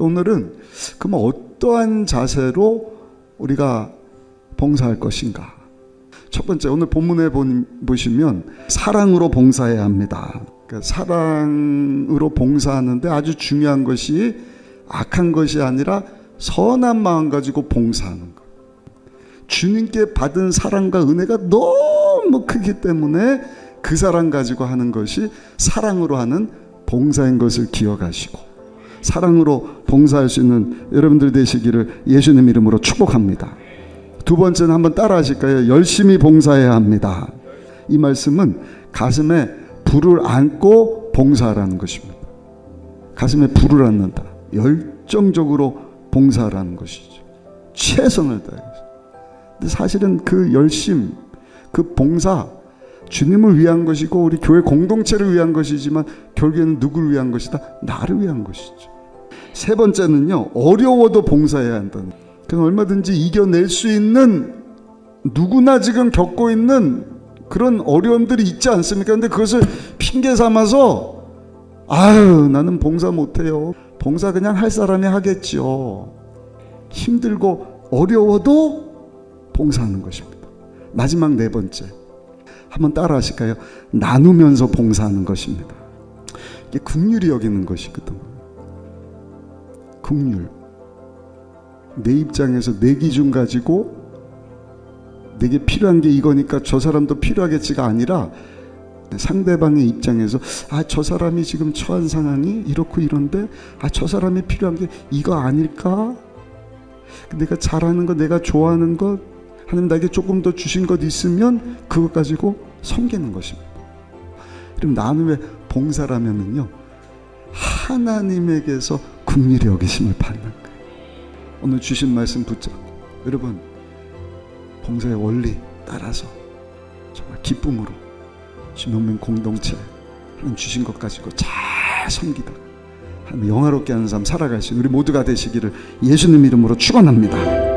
또 오늘은 그럼 어떠한 자세로 우리가 봉사할 것인가? 첫 번째 오늘 본문에 본- 보시면 사랑으로 봉사해야 합니다. 그러니까 사랑으로 봉사하는데 아주 중요한 것이 악한 것이 아니라 선한 마음 가지고 봉사하는 것. 주님께 받은 사랑과 은혜가 너무 크기 때문에 그 사랑 가지고 하는 것이 사랑으로 하는 봉사인 것을 기억하시고 사랑으로 봉사할 수 있는 여러분들 되시기를 예수님 이름으로 축복합니다. 두 번째는 한번 따라 하실까요? 열심히 봉사해야 합니다. 이 말씀은 가슴에 불을 안고 봉사하라는 것입니다. 가슴에 불을 안는다. 열정적으로 봉사하라는 것이죠. 최선을 다해서. 근데 사실은 그 열심, 그 봉사, 주님을 위한 것이고 우리 교회 공동체를 위한 것이지만 결국에는 누구를 위한 것이다? 나를 위한 것이죠. 세 번째는요, 어려워도 봉사해야 한다는. 그건 얼마든지 이겨낼 수 있는 누구나 지금 겪고 있는 그런 어려움들이 있지 않습니까? 근데 그것을 핑계 삼아서 아유, 나는 봉사 못해요. 봉사 그냥 할 사람이 하겠죠. 힘들고 어려워도 봉사하는 것입니다. 마지막 네 번째. 한번 따라 하실까요? 나누면서 봉사하는 것입니다. 이게 국률이 여기는 것이거든. 국률. 내 입장에서 내 기준 가지고 내게 필요한 게 이거니까 저 사람도 필요하겠지가 아니라 상대방의 입장에서 아 저 사람이 지금 처한 상황이 이렇고 이런데 아 저 사람이 필요한 게 이거 아닐까? 내가 잘하는 거 내가 좋아하는 것 하나님 나에게 조금 더 주신 것 있으면 그것 가지고 섬기는 것입니다. 그럼 나눔의 봉사라면은요 하나님에게서 국률이 여기심을 받는 거예요. 오늘 주신 말씀 붙잡고 여러분 봉사의 원리 따라서 정말 기쁨으로 주명민 공동체 하나님 주신 것 가지고 잘 섬기다가 하나님 영화롭게 하는 삶 살아갈 수 있는 우리 모두가 되시기를 예수님 이름으로 축원합니다.